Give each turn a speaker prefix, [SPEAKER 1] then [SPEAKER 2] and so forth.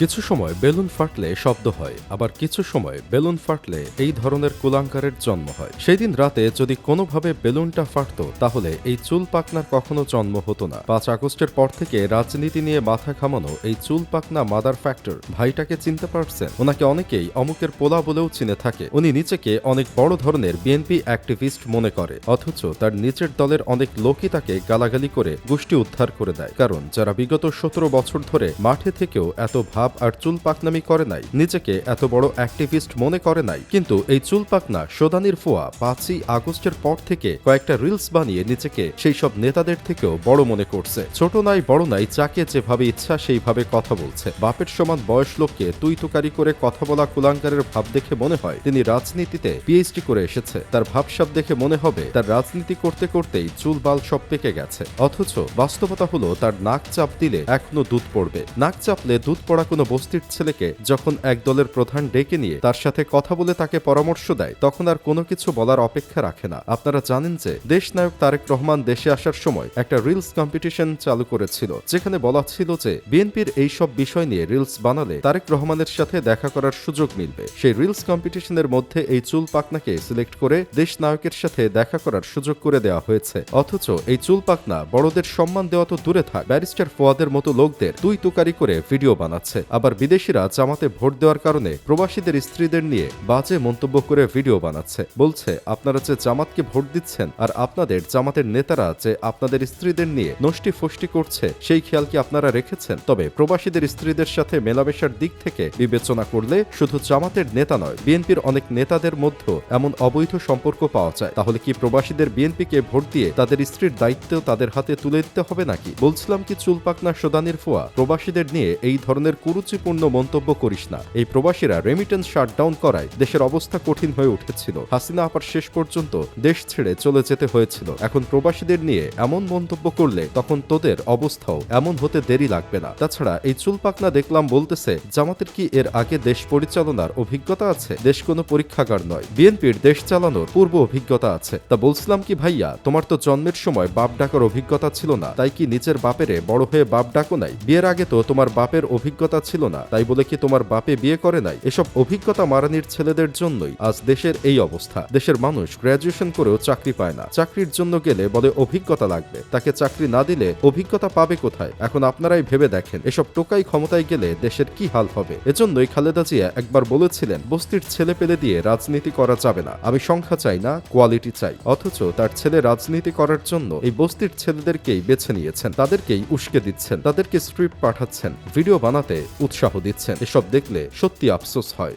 [SPEAKER 1] কিছু সময় বেলুন ফাটলে শব্দ হয়, আবার কিছু সময় বেলুন ফাটলে এই ধরনের কুলাঙ্কারের জন্ম হয়। সেদিন রাতে যদি কোনোভাবে বেলুনটা ফাটতো, তাহলে এই চুল পাকনার কখনো জন্ম হতো না। পাঁচ আগস্টের পর থেকে রাজনীতি নিয়ে মাথা ঘামানো এই চুল পাকনা মাদার ফ্যাক্টর ভাইটাকে চিনতে পারছেন? ওনাকে অনেকেই অমুকের পোলা বলেও চিনে থাকে। উনি নিজেকে অনেক বড় ধরনের বিএনপি অ্যাক্টিভিস্ট মনে করে, অথচ তার নিচের দলের অনেক লোকই তাকে গালাগালি করে গোষ্ঠী উদ্ধার করে দেয়। কারণ যারা বিগত সতেরো বছর ধরে মাঠে থেকেও এত ভাব আর চুল পাকনামি করে নাই। নিজেকে এত বড় অ্যাক্টিভিস্ট মনে করে নাই। কিন্তু এই চুল পাকনা সোদানির ফোয়া পাঁচই আগস্টের পর থেকে কয়েকটা রিলস বানিয়ে নিজেকে সেই সব নেতাদের থেকেও বড় মনে করছে। ছোট নাই, বড় নাই, যাকে যেভাবে ইচ্ছা সেইভাবে কথা বলছে। বাপের সমান বয়স লোককে তুই তুকারি করে কথা বলা কুলাঙ্কারের ভাব দেখে মনে হয় তিনি রাজনীতিতে পিএইচডি করে এসেছে। তার ভাবসাব দেখে মনে হবে তার রাজনীতি করতে করতেই চুল বাল সব পেকে গেছে। অথচ বাস্তবতা হলো তার নাক চাপ দিলে এখনও দুধ পড়বে। নাক চাপলে দুধ পড়া কোনো বস্তির ছেলেকে যখন এক দলের প্রধান ডেকে নিয়ে তার সাথে কথা বলে তাকে পরামর্শ দেয়, তখন আর কোনো কিছু বলার অপেক্ষা রাখে না। আপনারা জানেন যে দেশ নায়ক তারেক রহমান দেশে আসার সময় একটা রিলস কম্পিটিশন চালু করেছিল, যেখানে বলা ছিল যে বিএনপির এই সব বিষয় নিয়ে রিলস বানালে তারেক রহমানের সাথে দেখা করার সুযোগ মিলবে। সেই রিলস কম্পিটিশনের মধ্যে এই চুল পাকনাকে সিলেক্ট করে দেশ নায়কের সাথে দেখা করার সুযোগ করে দেওয়া হয়েছে। অথচ এই চুল পাকনা বড়দের সম্মান দেওয়া তো দূরে থাক, ব্যারিস্টার ফোয়াদের মতো লোকদের তুই তুকারি করে ভিডিও বানাচ্ছে। আবার বিদেশিরা জামাতে ভোট দেওয়ার কারণে প্রবাসীদের স্ত্রীদের নিয়ে বাজে মন্তব্য করে ভিডিও বানাচ্ছে। বলছে, আপনারা যে জামাতকে ভোট দিচ্ছেন আর আপনাদের জামাতের নেতারা যে আপনাদের স্ত্রীদের নিয়ে নষ্টি ফষ্টি করছে, সেই খেয়াল কি আপনারা রেখেছেন? তবে প্রবাসীদের স্ত্রীদের সাথে মেলামেশার দিক থেকে বিবেচনা করলে শুধু জামাতের নেতা নয়, বিএনপির অনেক নেতাদের মধ্যেও এমন অবৈধ সম্পর্ক পাওয়া যায়। তাহলে কি প্রবাসীদের বিএনপিকে ভোট দিয়ে তাদের স্ত্রীর দায়িত্ব তাদের হাতে তুলে দিতে হবে নাকি? বলছিলাম কি চুল পাকনা সোদানির ফোয়া, প্রবাসীদের নিয়ে এই ধরনের কুরুচিপূর্ণ মন্তব্য করিস না। এই প্রবাসীরা রেমিটেন্স শাটডাউন করায় দেশের অবস্থা কঠিন হয়ে উঠেছিল। হাসিনা আপার শেষ পর্যন্ত দেশ ছেড়ে চলে যেতে হয়েছিল। এখন প্রবাসীদের নিয়ে এমন মন্তব্য করলে তখন তোদের অবস্থাও এমন হতে দেরি লাগবে না। তাছাড়া এই চুল পাকনা দেখলাম বলতেছে, জামাতের কি এর আগে দেশ পরিচালনার অভিজ্ঞতা আছে? দেশ কোনো পরীক্ষাগার নয়। বিএনপির দেশ চালানোর পূর্ব অভিজ্ঞতা আছে। তা বলছিলাম কি, ভাইয়া, তোমার তো জন্মের সময় বাপ ডাকার অভিজ্ঞতা ছিল না। তাই কি নিজের বাপেরে বড় হয়ে বাপ ডাকো নাই? বিয়ের আগে তো তোমার বাপের অভিজ্ঞতা ছিল না, তাই বলে কি তোমার বাপে বিয়ে করে নাই? এসব অভিজ্ঞতা মারানির ছেলেদের জন্যই আজ দেশের এই অবস্থা। দেশের মানুষ গ্র্যাজুয়েশন করেও চাকরি পায় না। চাকরির জন্য গেলে বলে অভিজ্ঞতা লাগবে। তাকে চাকরি না দিলে অভিজ্ঞতা পাবে কোথায়? এখন আপনারাই ভেবে দেখেন, এসব টোকাই ক্ষমতায় গেলে দেশের কি হাল হবে? এজন্যই খালেদা জিয়া একবার বলেছিলেন, বস্তির ছেলে পেলে দিয়ে রাজনীতি করা যাবে না। আমি সংখ্যা চাই না, কোয়ালিটি চাই। অথচ তার ছেলে রাজনীতি করার জন্য এই বস্তির ছেলেদেরকেই বেছে নিয়েছেন, তাদেরকেই উস্কে দিচ্ছেন, তাদেরকে স্ক্রিপ্ট পাঠাচ্ছেন। ভিডিও বানাতে উৎসাহ দিচ্ছেন। এসব দেখলে সত্যি আফসোস হয়।